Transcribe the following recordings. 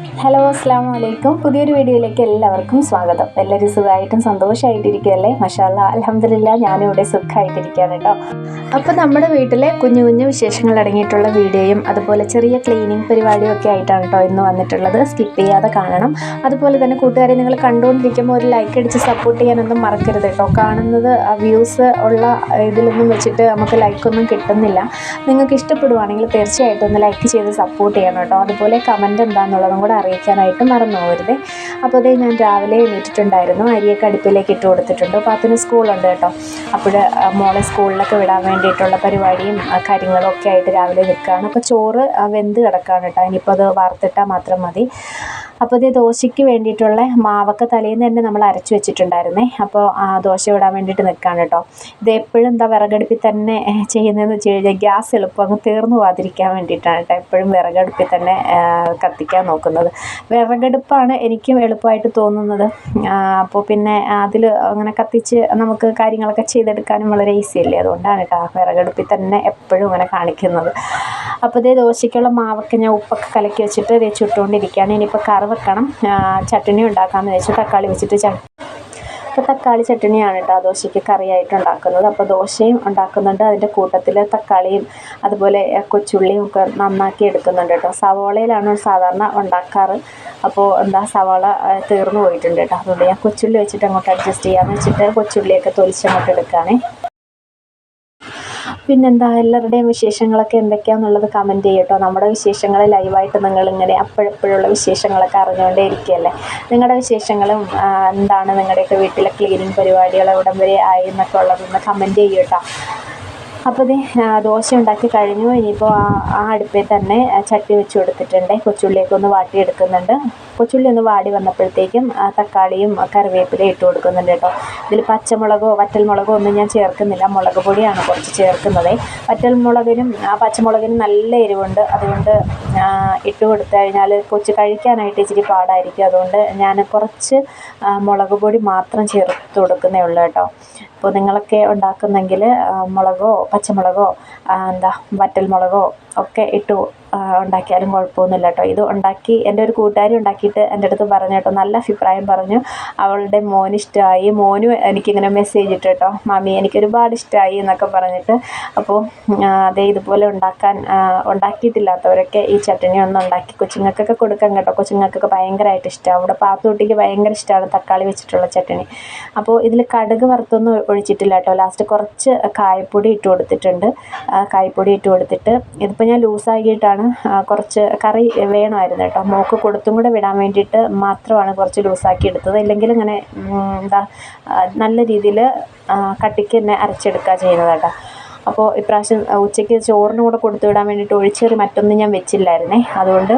Hello അസ്സാം വലൈക്കും പുതിയൊരു വീഡിയോയിലേക്ക് എല്ലാവർക്കും സ്വാഗതം. എല്ലാവരും സുഖമായിട്ടും സന്തോഷമായിട്ടിരിക്കുകയല്ലേ? മഷാല്ല അലഹമില്ല ഞാനും ഇവിടെ സുഖമായിട്ടിരിക്കുകയാണ് കേട്ടോ. അപ്പോൾ നമ്മുടെ വീട്ടിലെ കുഞ്ഞു കുഞ്ഞു വിശേഷങ്ങൾ അടങ്ങിയിട്ടുള്ള വീഡിയോയും അതുപോലെ ചെറിയ ക്ലീനിങ് പരിപാടിയും ഒക്കെ ആയിട്ടാണ് കേട്ടോ ഇന്ന് വന്നിട്ടുള്ളത്. സ്കിപ്പ് ചെയ്യാതെ കാണണം. അതുപോലെ തന്നെ കൂട്ടുകാരെ നിങ്ങൾ കണ്ടുകൊണ്ടിരിക്കുമ്പോൾ ഒരു ലൈക്ക് അടിച്ച് സപ്പോർട്ട് ചെയ്യാനൊന്നും മറക്കരുത് കേട്ടോ. കാണുന്നത് വ്യൂസ് ഉള്ള ഇതിലൊന്നും വെച്ചിട്ട് നമുക്ക് ലൈക്കൊന്നും കിട്ടുന്നില്ല. നിങ്ങൾക്ക് ഇഷ്ടപ്പെടുവാണെങ്കിൽ തീർച്ചയായിട്ടും ഒന്ന് ലൈക്ക് ചെയ്ത് സപ്പോർട്ട് ചെയ്യണം കേട്ടോ. അതുപോലെ കമന്റ് എന്താണെന്നുള്ളതും കൂടെ അറിയിക്കാനായിട്ട് മറന്നു പോകരുത്. അപ്പോൾ അതേ ഞാൻ രാവിലെ എണീറ്റിട്ടുണ്ടായിരുന്നു. അരിയൊക്കെ അടുപ്പിലേക്ക് ഇട്ട് കൊടുത്തിട്ടുണ്ട്. പാത്തിന് സ്കൂളുണ്ട് കേട്ടോ. അപ്പോൾ മോളെ സ്കൂളിലൊക്കെ വിടാൻ വേണ്ടിയിട്ടുള്ള പരിപാടിയും കാര്യങ്ങളും ഒക്കെ ആയിട്ട് രാവിലെ നിൽക്കുകയാണ്. അപ്പോൾ ചോറ് വെന്ത് കിടക്കുകയാണ് കേട്ടോ. ഇനിയിപ്പോൾ അത് വാർത്തിട്ടാൽ മാത്രം മതി. അപ്പോൾ ഇത് ദോശയ്ക്ക് വേണ്ടിയിട്ടുള്ള മാവൊക്കെ തലേന്ന് തന്നെ നമ്മൾ അരച്ച് വെച്ചിട്ടുണ്ടായിരുന്നേ. അപ്പോൾ ആ ദോശ ഇടാൻ വേണ്ടിയിട്ട് നിൽക്കുകയാണ് കേട്ടോ. ഇത് എപ്പോഴും എന്താ വിറകടുപ്പിൽ തന്നെ ചെയ്യുന്നതെന്ന് വെച്ച് കഴിഞ്ഞാൽ ഗ്യാസ് എളുപ്പം അങ്ങ് തീർന്നു പോകാതിരിക്കാൻ വേണ്ടിയിട്ടാണ് കേട്ടോ എപ്പോഴും വിറകടുപ്പിൽ തന്നെ കത്തിക്കാൻ നോക്കുന്നത്. വിറകടുപ്പാണ് എനിക്കും എളുപ്പമായിട്ട് തോന്നുന്നത്. അപ്പോൾ പിന്നെ അതിൽ അങ്ങനെ കത്തിച്ച് നമുക്ക് കാര്യങ്ങളൊക്കെ ചെയ്തെടുക്കാനും വളരെ ഈസി അല്ലേ? അതുകൊണ്ടാണ് കേട്ടോ വിറകടുപ്പിൽ തന്നെ എപ്പോഴും അങ്ങനെ കാണിക്കുന്നത്. അപ്പോൾ ഇതേ ദോശയ്ക്കുള്ള മാവൊക്കെ ഞാൻ ഉപ്പൊക്കെ കലക്കി വെച്ചിട്ട് ഇതേ ചുട്ടുകൊണ്ടിരിക്കുകയാണ്. ഇനിയിപ്പോൾ കറി വെക്കണം. ചട്ടണി ഉണ്ടാക്കാമെന്ന് വെച്ചു. തക്കാളി വെച്ചിട്ട് ച അപ്പോൾ തക്കാളി ചട്ടണിയാണ് കേട്ടോ ദോശയ്ക്ക് കറിയായിട്ട് ഉണ്ടാക്കുന്നത്. അപ്പോൾ ദോശയും ഉണ്ടാക്കുന്നുണ്ട്. അതിന്റെ കൂട്ടത്തിൽ തക്കാളിയും അതുപോലെ കൊച്ചുള്ളിയും ഒക്കെ നന്നാക്കി എടുക്കുന്നുണ്ട് കേട്ടോ സവോളയിലാണ് സാധാരണ ഉണ്ടാക്കാറ്. അപ്പോൾ എന്താ സവാള തീർന്നു പോയിട്ടുണ്ട് കേട്ടോ അതുകൊണ്ട് ഞാൻ കൊച്ചുള്ളി വെച്ചിട്ട് അങ്ങോട്ട് അഡ്ജസ്റ്റ് ചെയ്യാമെന്ന് വെച്ചിട്ട് കൊച്ചുള്ളിയൊക്കെ തൊലിച്ചങ്ങോട്ട് എടുക്കുകയാണേ പിന്നെന്താ എല്ലാവരുടെയും വിശേഷങ്ങളൊക്കെ എന്തൊക്കെയാണെന്നുള്ളത് കമന്റ് ചെയ്യട്ടോ. നമ്മുടെ വിശേഷങ്ങൾ ലൈവായിട്ട് നിങ്ങളിങ്ങനെ അപ്പോഴപ്പോഴുള്ള വിശേഷങ്ങളൊക്കെ അറിഞ്ഞുകൊണ്ടേ ഇരിക്കുകയല്ലേ? നിങ്ങളുടെ വിശേഷങ്ങളും എന്താണ് നിങ്ങളുടെയൊക്കെ വീട്ടിലെ ക്ലീനിങ് പരിപാടികൾ എവിടം വരെ ആയി എന്നൊക്കെ ഉള്ളതൊന്ന് കമന്റ് ചെയ്യട്ടോ. അപ്പോൾ ഇത് ദോശ ഉണ്ടാക്കി കഴിഞ്ഞു. ഇനിയിപ്പോൾ ആ അടുപ്പിൽ തന്നെ ചട്ടി വെച്ച് കൊടുത്തിട്ടുണ്ട്. കൊച്ചുള്ളിയൊക്കെ ഒന്ന് വാട്ടിയെടുക്കുന്നുണ്ട്. കൊച്ചുള്ളി ഒന്ന് വാടി വന്നപ്പോഴത്തേക്കും തക്കാളിയും കറിവേപ്പിലയും ഇട്ട് കൊടുക്കുന്നുണ്ട് കേട്ടോ. ഇതിൽ പച്ചമുളകോ വറ്റൽമുളകോ ഒന്നും ഞാൻ ചേർക്കുന്നില്ല. മുളക് പൊടിയാണ് കുറച്ച് ചേർക്കുന്നത്. വറ്റൽമുളകിനും ആ പച്ചമുളകിനും നല്ല എരിവുണ്ട്. അതുകൊണ്ട് ഇട്ട് കൊടുത്തു കഴിഞ്ഞാൽ കൊച്ച് കഴിക്കാനായിട്ട് ഇച്ചിരി പാടായിരിക്കും. അതുകൊണ്ട് ഞാൻ കുറച്ച് മുളക് പൊടി മാത്രം ചേർത്ത് കൊടുക്കുന്നേ ഉള്ളൂ കേട്ടോ. അപ്പോൾ നിങ്ങളൊക്കെ ഉണ്ടാക്കുന്നെങ്കിൽ മുളകോ പച്ചമുളകോ എന്താ വറ്റൽമുളകോ ഒക്കെ ഇട്ട് ഉണ്ടാക്കിയാലും കുഴപ്പമൊന്നുമില്ല കേട്ടോ. ഇത് ഉണ്ടാക്കി എന്റെ ഒരു കൂട്ടുകാരി ഉണ്ടാക്കിയിട്ട് എന്റെ അടുത്ത് പറഞ്ഞു കേട്ടോ. നല്ല അഭിപ്രായം പറഞ്ഞു. അവളുടെ മോന് ഇഷ്ടമായി. മോനും എനിക്കിങ്ങനെ മെസ്സേജ് ഇട്ട് കേട്ടോ. മാമി എനിക്ക് ഒരുപാട് ഇഷ്ടമായി എന്നൊക്കെ പറഞ്ഞിട്ട്. അപ്പോൾ അതേ ഇതുപോലെ ഉണ്ടാക്കാൻ ഉണ്ടാക്കിയിട്ടില്ലാത്തവരൊക്കെ ഈ ചട്ടണി ഒന്ന് ഉണ്ടാക്കി കൊച്ചുങ്ങൾക്കൊക്കെ കൊടുക്കാൻ കേട്ടോ. കൊച്ചുങ്ങൾക്കൊക്കെ ഭയങ്കരമായിട്ട് ഇഷ്ടമാണ്. അവിടെ പാത്തുകുട്ടിക്ക് ഭയങ്കര ഇഷ്ടമാണ് തക്കാളി വെച്ചിട്ടുള്ള ചട്ടണി അപ്പോൾ ഇതിൽ കടുക് വറുത്തൊന്നും ഒഴിച്ചിട്ടില്ല കേട്ടോ. ലാസ്റ്റ് കുറച്ച് കായപ്പൊടി ഇട്ട് കൊടുത്തിട്ടുണ്ട്. കായപ്പൊടി ഇട്ട് കൊടുത്തിട്ട് ഇതിപ്പോൾ ഞാൻ ലൂസാക്കിയിട്ടാണ് ആ, കുറച്ച് കറി വേണമായിരുന്നു കേട്ടോ. മോക്ക് കൊടുത്തും കൂടെ വിടാൻ വേണ്ടിയിട്ട് മാത്രമാണ് കുറച്ച് ലൂസാക്കി എടുത്തത്. ഇല്ലെങ്കിൽ ഇങ്ങനെ എന്താ നല്ല രീതിയിൽ കട്ടിക്ക് തന്നെ അരച്ചെടുക്കുക ചെയ്യുന്നത് കേട്ടോ. അപ്പോൾ ഇപ്രാവശ്യം ഉച്ചയ്ക്ക് ചോറിന് കൂടെ കൊടുത്തു വിടാൻ വേണ്ടിയിട്ട് ഒഴിച്ചേറി മറ്റൊന്നും ഞാൻ വെച്ചില്ലായിരുന്നേ. അതുകൊണ്ട്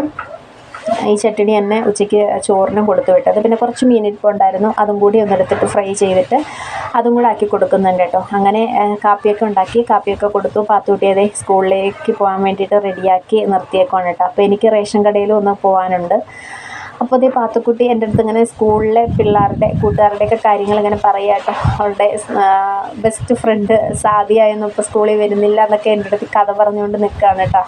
ഈ ചട്ടിണി തന്നെ ഉച്ചയ്ക്ക് ചോറിനും കൊടുത്തു വിട്ടത്. പിന്നെ കുറച്ച് മീനിരിപ്പുണ്ടായിരുന്നു അതും കൂടി ഒന്നെടുത്തിട്ട് ഫ്രൈ ചെയ്തിട്ട് അതും കൂടെ ആക്കി കൊടുക്കുന്നുണ്ട് കേട്ടോ. അങ്ങനെ കാപ്പിയൊക്കെ ഉണ്ടാക്കി കാപ്പിയൊക്കെ കൊടുത്തു. പാത്തുകുട്ടിയതേ സ്കൂളിലേക്ക് പോകാൻ വേണ്ടിയിട്ട് റെഡിയാക്കി നിർത്തിയേക്കാണ് കേട്ടോ. അപ്പോൾ എനിക്ക് റേഷൻ കടയിലും ഒന്ന് പോകാനുണ്ട്. അപ്പോൾ അതേ പാത്തുക്കുട്ടി എന്റെ അടുത്ത് ഇങ്ങനെ സ്കൂളിലെ പിള്ളേരുടെ കൂട്ടുകാരുടെയൊക്കെ കാര്യങ്ങൾ ഇങ്ങനെ പറയാട്ടോ അവളുടെ ബെസ്റ്റ് ഫ്രണ്ട് സാദിയായൊന്നും ഇപ്പോൾ സ്കൂളിൽ വരുന്നില്ല എന്നൊക്കെ എന്റെ അടുത്ത് കഥ പറഞ്ഞുകൊണ്ട് നിൽക്കുകയാണ് കേട്ടോ.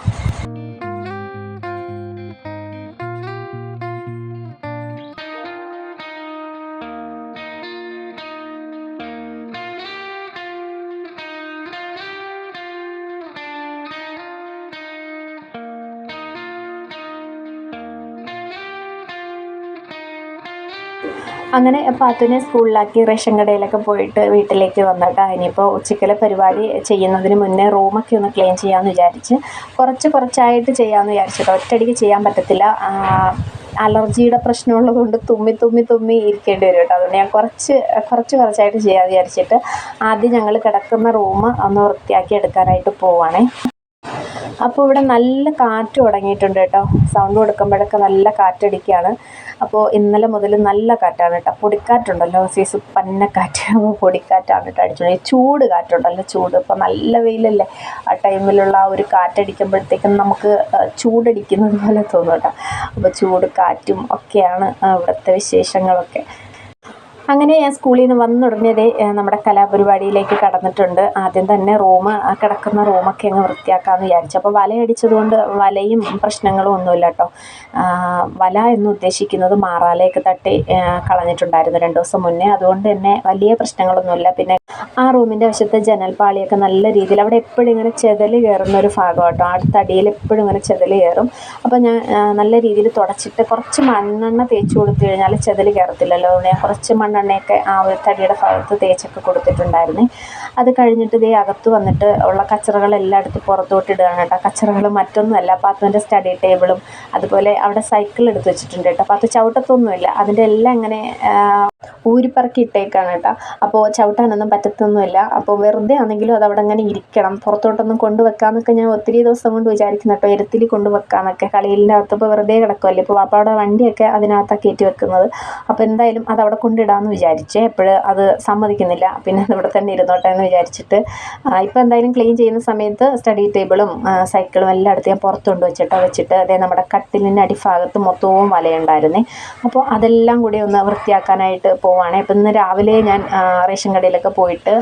അങ്ങനെ പാത്തുവിനെ സ്കൂളിലാക്കി റേഷൻ കടയിലൊക്കെ പോയിട്ട് വീട്ടിലേക്ക് വന്നിട്ട് ഇനിയിപ്പോൾ ഉച്ചക്കലെ പരിപാടി ചെയ്യുന്നതിന് മുന്നേ റൂമൊക്കെ ഒന്ന് ക്ലീൻ ചെയ്യാമെന്ന് വിചാരിച്ച് കുറച്ച് കുറച്ചായിട്ട് ചെയ്യാമെന്ന് വിചാരിച്ചിട്ട്. ഒറ്റയടിക്ക് ചെയ്യാൻ പറ്റത്തില്ല. അലർജിയുടെ പ്രശ്നമുള്ളത് കൊണ്ട് തുമ്മി തുമ്മി തുമ്മി ഇരിക്കേണ്ടി വരും കേട്ടോ. അതുകൊണ്ട് ഞാൻ കുറച്ച് കുറച്ച് കുറച്ചായിട്ട് ചെയ്യാമെന്ന് വിചാരിച്ചിട്ട് ആദ്യം ഞങ്ങൾ കിടക്കുന്ന റൂം ഒന്ന് വൃത്തിയാക്കി എടുക്കാനായിട്ട് പോവാണേ. അപ്പോൾ ഇവിടെ നല്ല കാറ്റ് തുടങ്ങിയിട്ടുണ്ട് കേട്ടോ. സൗണ്ട് കൊടുക്കുമ്പോഴൊക്കെ നല്ല കാറ്റടിക്കുകയാണ്. അപ്പോൾ ഇന്നലെ മുതൽ നല്ല കാറ്റാണ് കേട്ടോ. പൊടിക്കാറ്റുണ്ടല്ലോ. സീസ് പന്നക്കാറ്റ് അപ്പോൾ പൊടിക്കാറ്റാണ് കേട്ടോ അടിച്ചത്. ചൂട് കാറ്റുണ്ടല്ലോ ചൂട്. ഇപ്പോൾ നല്ല വെയിലല്ലേ. ആ ടൈമിലുള്ള ആ ഒരു കാറ്റടിക്കുമ്പോഴത്തേക്കും നമുക്ക് ചൂടടിക്കുന്നത് പോലെ തോന്നും കേട്ടോ. അപ്പോൾ ചൂട് കാറ്റും ഒക്കെയാണ് ഇവിടുത്തെ വിശേഷങ്ങളൊക്കെ. അങ്ങനെ ഞാൻ സ്കൂളിൽ നിന്ന് വന്നുടനെ നമ്മുടെ കലാപരിപാടിയിലേക്ക് കടന്നിട്ടുണ്ട്. ആദ്യം തന്നെ റൂം കിടക്കുന്ന റൂമൊക്കെ അങ്ങ് വൃത്തിയാക്കാമെന്ന് വിചാരിച്ചു. അപ്പോൾ വലയടിച്ചതുകൊണ്ട് വലയും പ്രശ്നങ്ങളും ഒന്നുമില്ല കേട്ടോ. വല എന്ന് ഉദ്ദേശിക്കുന്നത് മാറാലേക്ക് തട്ടി കളഞ്ഞിട്ടുണ്ടായിരുന്നു രണ്ട് ദിവസം മുന്നേ. അതുകൊണ്ട് തന്നെ വലിയ പ്രശ്നങ്ങളൊന്നുമില്ല. പിന്നെ ആ റൂമിന്റെ വശത്തെ ജനൽപ്പാളിയൊക്കെ നല്ല രീതിയിൽ അവിടെ എപ്പോഴും ഇങ്ങനെ ചെതൽ കയറുന്ന ഒരു ഭാഗം കേട്ടോ. അടുത്ത അടിയിൽ എപ്പോഴും ഇങ്ങനെ ചെതൽ കയറും. അപ്പോൾ ഞാൻ നല്ല രീതിയിൽ തുടച്ചിട്ട് കുറച്ച് മണ്ണെണ്ണ തേച്ച് കൊടുത്തു കഴിഞ്ഞാൽ ചെതൽ കയറത്തില്ലല്ലോ. ഞാൻ കുറച്ച് മണ്ണെണ്ണയൊക്കെ ആ ഒരു തടിയുടെ ഭാഗത്ത് തേച്ചൊക്കെ കൊടുത്തിട്ടുണ്ടായിരുന്നു. അത് കഴിഞ്ഞിട്ട് ഇതേ അകത്ത് വന്നിട്ട് ഉള്ള കച്ചറകളെല്ലാം എടുത്ത് പുറത്തോട്ട് ഇടുകയാണ് കേട്ടോ. കച്ചറകൾ മറ്റൊന്നുമല്ല. പാത്തുവിന്റെ സ്റ്റഡി ടേബിളും അതുപോലെ അവിടെ സൈക്കിൾ എടുത്ത് വെച്ചിട്ടുണ്ട് കേട്ടോ. അപ്പോൾ അത് ചവിട്ടത്തൊന്നുമില്ല. അതിന്റെ എല്ലാം ഇങ്ങനെ ഊരിപ്പറക്കി ഇട്ടേക്കാണ് കേട്ടോ. അപ്പോൾ ചവിട്ടാനൊന്നും പറ്റത്തൊന്നുമില്ല. അപ്പോൾ വെറുതെ ആണെങ്കിലും അത് അവിടെ അങ്ങനെ ഇരിക്കണം. പുറത്തോട്ടൊന്നും കൊണ്ടുവെക്കാമെന്നൊക്കെ ഞാൻ ഒത്തിരി ദിവസം കൊണ്ട് വിചാരിക്കുന്നു കേട്ടോ. എരുത്തിൽ കൊണ്ടുവെക്കാമെന്നൊക്കെ കളിയിലിന്റെ അകത്ത് ഇപ്പോൾ വെറുതെ കിടക്കുമല്ലേ ഇപ്പോൾ പാപ്പയുടെ വണ്ടിയൊക്കെ അതിനകത്താണ് കയറ്റി വെക്കുന്നത്. അപ്പോൾ എന്തായാലും അത് അവിടെ കൊണ്ടിടാമെന്ന് വിചാരിച്ച് എപ്പോഴും അത് സമ്മതിക്കുന്നില്ല. പിന്നെ ഇവിടെ തന്നെ ഇരുന്നോട്ടെ എന്ന് വിചാരിച്ചിട്ട് ഇപ്പോൾ എന്തായാലും ക്ലീൻ ചെയ്യുന്ന സമയത്ത് സ്റ്റഡി ടേബിളും സൈക്കിളും എല്ലാം എടുത്ത് ഞാൻ പുറത്തുകൊണ്ട് വെച്ചിട്ടോ വെച്ചിട്ട് അതേ നമ്മുടെ കട്ടിലിന്റെ അടിഭാഗത്ത് മൊത്തവും വലയുണ്ടായിരുന്നു. അപ്പോൾ അതെല്ലാം കൂടി ഒന്ന് വൃത്തിയാക്കാനായിട്ട് പോവുകയാണ് ഇപ്പം ഇന്ന് രാവിലെ ഞാൻ റേഷൻ കടയിലൊക്കെ പോയിട്ട്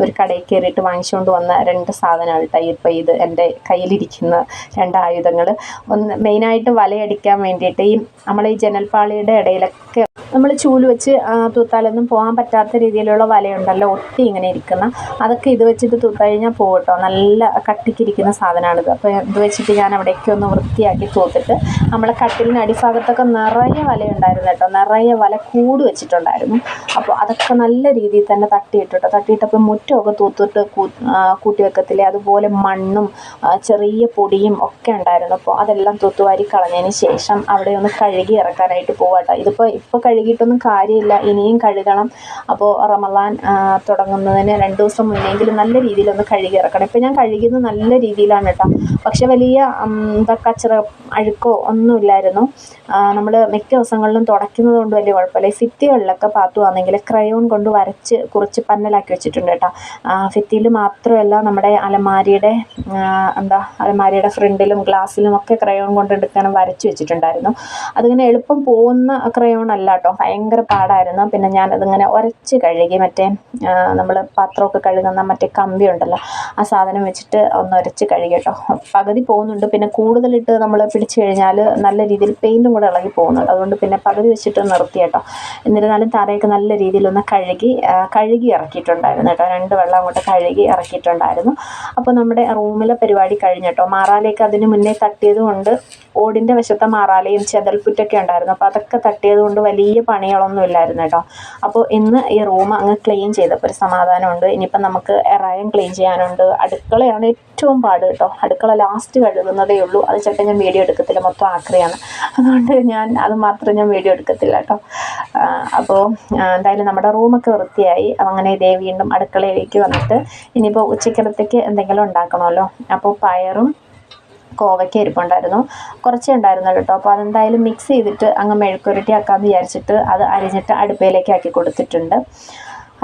ഒരു കടയിൽ കയറിയിട്ട് വാങ്ങിച്ചുകൊണ്ട് വന്ന രണ്ട് സാധനമാണ് കേട്ടോ ഇപ്പോൾ ഇത് എന്റെ കയ്യിലിരിക്കുന്ന രണ്ട് ആയുധങ്ങൾ ഒന്ന് മെയിനായിട്ട് വലയടിക്കാൻ വേണ്ടിയിട്ട് ഈ നമ്മൾ ഈ ജനൽപ്പാളിയുടെ ഇടയിലൊക്കെ നമ്മൾ ചൂൽ വെച്ച് തൂത്താലൊന്നും പോകാൻ പറ്റാത്ത രീതിയിലുള്ള വലയുണ്ടല്ലോ ഒട്ടി ഇങ്ങനെ ഇരിക്കുന്ന. അതൊക്കെ ഇത് വെച്ചിട്ട് തൂത്ത് കഴിഞ്ഞാൽ പോകും നല്ല കട്ടിക്കിരിക്കുന്ന സാധനമാണിത് അപ്പോൾ ഇത് വെച്ചിട്ട് ഞാൻ അവിടേക്ക് ഒന്ന് വൃത്തിയാക്കി തൂത്തിട്ട് നമ്മളെ കട്ടിലിന് അടിഭാഗത്തൊക്കെ നിറയെ വലയുണ്ടായിരുന്നു കേട്ടോ. നിറയെ വല കൂട് വെച്ചിട്ടുണ്ടായിരുന്നു. അപ്പോൾ അതൊക്കെ നല്ല രീതിയിൽ തന്നെ തട്ടിയിട്ടോ തട്ടിയിട്ടപ്പോൾ മുറ്റമൊക്കെ തൂത്തിട്ട് കൂട്ടി വെക്കത്തില്ലേ? അതുപോലെ മണ്ണും ചെറിയ പൊടിയും ഒക്കെ ഉണ്ടായിരുന്നു. അപ്പോൾ അതെല്ലാം തൂത്തുവാരി കളഞ്ഞതിന് ശേഷം അവിടെ ഒന്ന് കഴുകി ഇറക്കാനായിട്ട് പോവാട്ടോ. ഇതിപ്പോൾ ഇപ്പോൾ കഴുകിയിട്ടൊന്നും കാര്യമില്ല. ഇനിയും കഴുകണം. അപ്പോൾ റമലാൻ തുടങ്ങുന്നതിന് രണ്ട് ദിവസം മുന്നെങ്കിലും നല്ല രീതിയിലൊന്ന് കഴുകി ഇറക്കണം. ഇപ്പം ഞാൻ കഴുകിയത് നല്ല രീതിയിലാണ് കേട്ടോ. പക്ഷെ വലിയ കച്ചറ അഴുക്കോ ഒന്നുമില്ലായിരുന്നു നമ്മൾ മിക്ക ദിവസങ്ങളിലും തുടയ്ക്കുന്നത് കൊണ്ട് വലിയ കുഴപ്പമില്ല. ഈ ഫിത്തികളിലൊക്കെ പാത്തുവാണെങ്കിൽ ക്രയോൺ കൊണ്ട് വരച്ച് കുറച്ച് പന്നലാക്കി വെച്ചിട്ടുണ്ട് കേട്ടോ. ഫിത്തിയിൽ മാത്രമല്ല നമ്മുടെ അലമാരിയുടെ എന്താ അലമാരിയുടെ ഫ്രണ്ടിലും ഗ്ലാസ്സിലും ഒക്കെ ക്രയോൺ കൊണ്ട് എടുക്കാനും വരച്ച് വെച്ചിട്ടുണ്ടായിരുന്നു. അതിങ്ങനെ എളുപ്പം പോകുന്ന ക്രയോൺ അല്ല കേട്ടോ. ഭയങ്കര പാടായിരുന്നു. പിന്നെ ഞാനതിങ്ങനെ ഉരച്ച് കഴുകി മറ്റേ നമ്മൾ പാത്രമൊക്കെ കഴുകുന്ന മറ്റേ കമ്പി ഉണ്ടല്ലോ ആ സാധനം വെച്ചിട്ട് ഒന്ന് ഉരച്ച് കഴുകി കേട്ടോ. പകുതി പോകുന്നുണ്ട്. പിന്നെ കൂടുതലിട്ട് നമ്മൾ പിടിച്ചു കഴിഞ്ഞാൽ നല്ല രീതിയിൽ പെയിന്റും കൂടെ ഇളകി പോകുന്നുണ്ട്. അതുകൊണ്ട് പിന്നെ പകുതി വെച്ചിട്ട് നിർത്തി കേട്ടോ. എന്നിരുന്നാലും തറയൊക്കെ നല്ല രീതിയിലൊന്ന് കഴുകി കഴുകി ഇറക്കിയിട്ടുണ്ടായിരുന്നു കേട്ടോ. രണ്ട് വെള്ളം അങ്ങോട്ട് കഴുകി ഇറക്കിയിട്ടുണ്ടായിരുന്നു. അപ്പോൾ നമ്മുടെ റൂമിലെ പരിപാടി കഴിഞ്ഞു കേട്ടോ. മാറാലേക്ക് അതിന് മുന്നേ തട്ടിയത് കൊണ്ട് ഓടിന്റെ വശത്തെ മാറാലയും ചെതൽപ്പുറ്റൊക്കെ ഉണ്ടായിരുന്നു. അപ്പോൾ അതൊക്കെ തട്ടിയത് കൊണ്ട് വലിയ പണികളൊന്നും ഇല്ലായിരുന്നു കേട്ടോ. അപ്പോൾ ഇന്ന് ഈ റൂം അങ്ങ് ക്ലീൻ ചെയ്തപ്പോൾ ഒരു സമാധാനമുണ്ട്. ഇനിയിപ്പം നമുക്ക് എറായം ക്ലീൻ ചെയ്യാനുണ്ട്. അടുക്കളയാണ് ഏറ്റവും പാട് കേട്ടോ. അടുക്കള ലാസ്റ്റ് കഴുകുന്നതേ ഉള്ളൂ. അത് ചേട്ടൻ ഞാൻ വീഡിയോ എടുക്കത്തില്ല. മൊത്തം ആക്രിയാണ്. അതുകൊണ്ട് ഞാൻ അത് മാത്രം ഞാൻ വീഡിയോ എടുക്കത്തില്ല കേട്ടോ. അപ്പോൾ എന്തായാലും നമ്മുടെ റൂമൊക്കെ വൃത്തിയായി. അങ്ങനെ ഇതേ വീണ്ടും അടുക്കളയിലേക്ക് വന്നിട്ട് ഇനിയിപ്പോൾ ഉച്ചക്കലത്തേക്ക് എന്തെങ്കിലും ഉണ്ടാക്കണമല്ലോ. അപ്പോൾ പയറും കോവയ്ക്ക ഇരിപ്പുണ്ടായിരുന്നു. കുറച്ചേ ഉണ്ടായിരുന്നു കേട്ടോ അപ്പോൾ അതെന്തായാലും മിക്സ് ചെയ്തിട്ട് അങ്ങ് മെഴുക്കുരുട്ടി ആക്കാമെന്ന് വിചാരിച്ചിട്ട് അത് അരിഞ്ഞിട്ട് അടുപ്പയിലേക്ക് ആക്കി കൊടുത്തിട്ടുണ്ട്.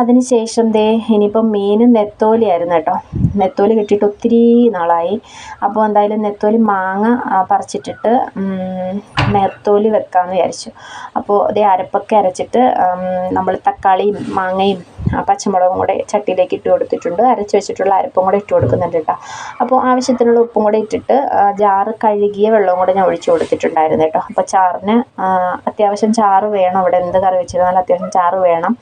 അതിന് ശേഷം ദേ ഇനിയിപ്പം മീൻ നെത്തോലിയായിരുന്നു കേട്ടോ. നെത്തോലി കിട്ടിയിട്ട് ഒത്തിരി നാളായി. അപ്പോൾ എന്തായാലും നെത്തോലി മാങ്ങ പറിച്ചിട്ടിട്ട് നെത്തോലി വെക്കാമെന്ന് വിചാരിച്ചു. അപ്പോൾ ദേ അരപ്പൊക്കെ അരച്ചിട്ട് നമ്മൾ തക്കാളിയും മാങ്ങയും പച്ചമുളകും കൂടെ ചട്ടിയിലേക്ക് ഇട്ട് കൊടുത്തിട്ടുണ്ട്. അരച്ച് വെച്ചിട്ടുള്ള അരപ്പും കൂടെ ഇട്ട് കൊടുക്കുന്നുണ്ട് കേട്ടോ. അപ്പോൾ ആവശ്യത്തിനുള്ള ഉപ്പും കൂടെ ഇട്ടിട്ട് ജാറ് കഴുകിയ വെള്ളവും കൂടെ ഞാൻ ഒഴിച്ചു കൊടുത്തിട്ടുണ്ടായിരുന്നു കേട്ടോ. അപ്പോൾ ചാറിന് അത്യാവശ്യം ചാറ് വേണം. ഇവിടെ എന്ത് കറി വെച്ചിരുന്നാലും അത്യാവശ്യം ചാറ് വേണം.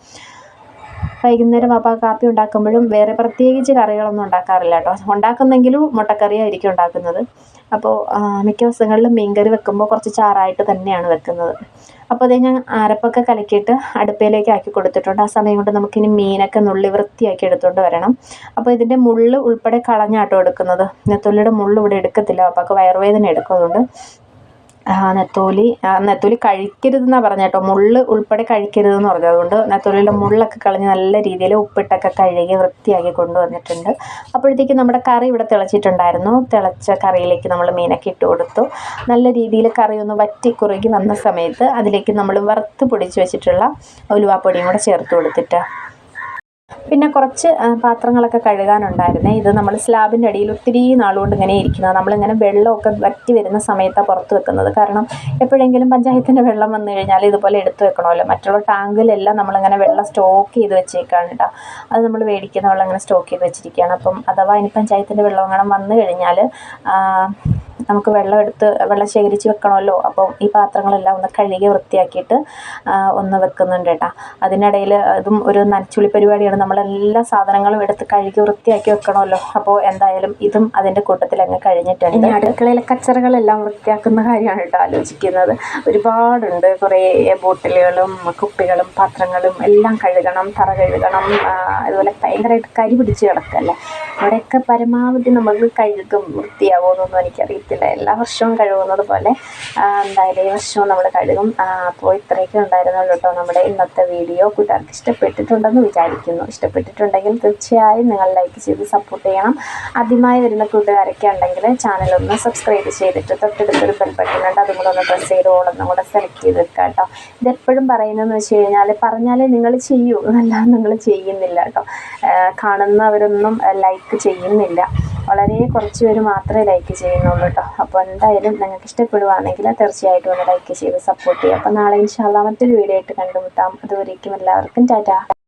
വൈകുന്നേരം വാപ്പ കാപ്പി ഉണ്ടാക്കുമ്പോഴും വേറെ പ്രത്യേകിച്ച് കറികളൊന്നും ഉണ്ടാക്കാറില്ല കേട്ടോ. ഉണ്ടാക്കുന്നെങ്കിലും മുട്ടക്കറിയായിരിക്കും ഉണ്ടാക്കുന്നത്. അപ്പോൾ മിക്ക ദിവസങ്ങളിലും മീൻകറി വെക്കുമ്പോൾ കുറച്ച് ചാറായിട്ട് തന്നെയാണ് വെക്കുന്നത്. അപ്പോൾ അതേ ഞാൻ അരപ്പൊക്കെ കലക്കിയിട്ട് അടുപ്പയിലേക്ക് ആക്കി കൊടുത്തിട്ടുണ്ട്. ആ സമയം കൊണ്ട് നമുക്കിനി മീനൊക്കെ നുള്ളി വൃത്തിയാക്കി എടുത്തുകൊണ്ട് വരണം. അപ്പോൾ ഇതിന്റെ മുള്ള് ഉൾപ്പെടെ കളഞ്ഞാട്ടോ എടുക്കുന്നത്. നെത്തുള്ളിയുടെ മുള്ള് ഇവിടെ എടുക്കത്തില്ല. അപ്പോൾ വയറുവേദന എടുക്കും അതുകൊണ്ട് നെത്തോലി. നെത്തോലി കഴിക്കരുതെന്നാണ് പറഞ്ഞത് കേട്ടോ. മുള്ള് ഉൾപ്പെടെ കഴിക്കരുതെന്ന് പറഞ്ഞു. അതുകൊണ്ട് നെത്തോലിയുടെ മുള്ളൊക്കെ കളഞ്ഞ് നല്ല രീതിയിൽ ഉപ്പിട്ടൊക്കെ കഴുകി വൃത്തിയാക്കി കൊണ്ടുവന്നിട്ടുണ്ട്. അപ്പോഴത്തേക്കും നമ്മുടെ കറി ഇവിടെ തിളച്ചിട്ടുണ്ടായിരുന്നു. തിളച്ച കറിയിലേക്ക് നമ്മൾ മീനൊക്കെ ഇട്ട് കൊടുത്തു. നല്ല രീതിയിൽ കറി ഒന്ന് വറ്റി കുറുകി വന്ന സമയത്ത് അതിലേക്ക് നമ്മൾ വറുത്ത് പൊടിച്ച് വെച്ചിട്ടുള്ള ഉലുവാപ്പൊടിയും കൂടെ ചേർത്ത് കൊടുത്തിട്ട്. പിന്നെ കുറച്ച് പാത്രങ്ങളൊക്കെ കഴുകാനുണ്ടായിരുന്നേ. ഇത് നമ്മൾ സ്ലാബിന്റെ അടിയിൽ ഒത്തിരി നാളുകൊണ്ട് ഇങ്ങനെ ഇരിക്കുന്നത് നമ്മളിങ്ങനെ വെള്ളമൊക്കെ വറ്റി വരുന്ന സമയത്താണ് പുറത്ത് വെക്കുന്നത്. കാരണം എപ്പോഴെങ്കിലും പഞ്ചായത്തിന്റെ വെള്ളം വന്നു കഴിഞ്ഞാൽ ഇതുപോലെ എടുത്തു വെക്കണമല്ലോ. മറ്റുള്ള ടാങ്കിലെല്ലാം നമ്മളിങ്ങനെ വെള്ളം സ്റ്റോക്ക് ചെയ്ത് വെച്ചേക്കാണ് കേട്ടോ അത് നമ്മൾ മേടിക്കുന്ന വെള്ളം ഇങ്ങനെ സ്റ്റോക്ക് ചെയ്ത് വെച്ചിരിക്കുകയാണ്. അപ്പം അഥവാ ഇനി പഞ്ചായത്തിന്റെ വെള്ളം അങ്ങനെ വന്നു കഴിഞ്ഞാൽ നമുക്ക് വെള്ളം എടുത്ത് വെള്ളം ശേഖരിച്ച് വെക്കണമല്ലോ. അപ്പം ഈ പാത്രങ്ങളെല്ലാം ഒന്ന് കഴുകി വൃത്തിയാക്കിയിട്ട് ഒന്ന് വെക്കുന്നുണ്ട് കേട്ടോ അതിനിടയിൽ ഇതും ഒരു നനച്ചുളി പരിപാടിയാണ് നമ്മളെല്ലാ സാധനങ്ങളും എടുത്ത് കഴുകി വൃത്തിയാക്കി വെക്കണമല്ലോ. അപ്പോൾ എന്തായാലും ഇതും അതിന്റെ കൂട്ടത്തിൽ അങ്ങ് കഴിഞ്ഞിട്ടുണ്ട്. ഇനി അടുക്കളയിലെ കച്ചറകളെല്ലാം വൃത്തിയാക്കുന്ന കാര്യമാണ് കേട്ടോ ആലോചിക്കുന്നത്. ഒരുപാടുണ്ട് കുറേ ബോട്ടിലുകളും കുപ്പികളും പാത്രങ്ങളും എല്ലാം കഴുകണം തറ കഴുകണം അതുപോലെ ഭയങ്കരമായിട്ട് കരി പിടിച്ച് കിടക്കല്ലേ. അവിടെയൊക്കെ പരമാവധി നമ്മൾ കഴുകും വൃത്തിയാവുമെന്നൊന്നും എനിക്കറിയത്തില്ല. എല്ലാ വർഷവും കഴുകുന്നത് പോലെ എന്തായാലും ഈ വർഷവും നമ്മൾ കഴുകും. അപ്പോൾ ഇത്രയൊക്കെ ഉണ്ടായിരുന്നുള്ളൂ കേട്ടോ നമ്മുടെ ഇന്നത്തെ വീഡിയോ. കൂട്ടുകാർക്ക് ഇഷ്ടപ്പെട്ടിട്ടുണ്ടെന്ന് വിചാരിക്കുന്നു. ഇഷ്ടപ്പെട്ടിട്ടുണ്ടെങ്കിൽ തീർച്ചയായും നിങ്ങൾ ലൈക്ക് ചെയ്ത് സപ്പോർട്ട് ചെയ്യണം. ആദ്യമായി വരുന്ന കൂട്ടുകാരൊക്കെ ഉണ്ടെങ്കിൽ ചാനൽ ഒന്ന് സബ്സ്ക്രൈബ് ചെയ്തിട്ട് തൊട്ടടുത്തൊരു ബെൽ ബട്ടൺ ഉണ്ട്. അതും കൂടെ ഒന്ന് പ്രസ് ചെയ്ത് ഓളൊന്നും കൂടെ സെലക്ട് ചെയ്ത് വെക്കുക കേട്ടോ. ഇതെപ്പോഴും പറയുന്നതെന്ന് വെച്ച് കഴിഞ്ഞാൽ പറഞ്ഞാലേ നിങ്ങൾ ചെയ്യൂ. എന്നല്ലാതെ നിങ്ങൾ ചെയ്യുന്നില്ല കേട്ടോ. കാണുന്നവരൊന്നും ലൈക്ക് ചെയ്യുന്നില്ല. വളരെ കുറച്ച് പേര് മാത്രമേ ലൈക്ക് ചെയ്യുന്നുള്ളൂ കേട്ടോ. അപ്പോൾ എന്തായാലും നിങ്ങൾക്ക് ഇഷ്ടപ്പെടുവാണെങ്കിൽ തീർച്ചയായിട്ടും ഒന്ന് ലൈക്ക് ചെയ്ത് സപ്പോർട്ട് ചെയ്യുക. അപ്പോൾ നാളെ ഇൻഷാല്ല മറ്റൊരു വീഡിയോ ആയിട്ട് കണ്ടുമുട്ടാം. അതുവരേക്കും എല്ലാവർക്കും ടാറ്റ.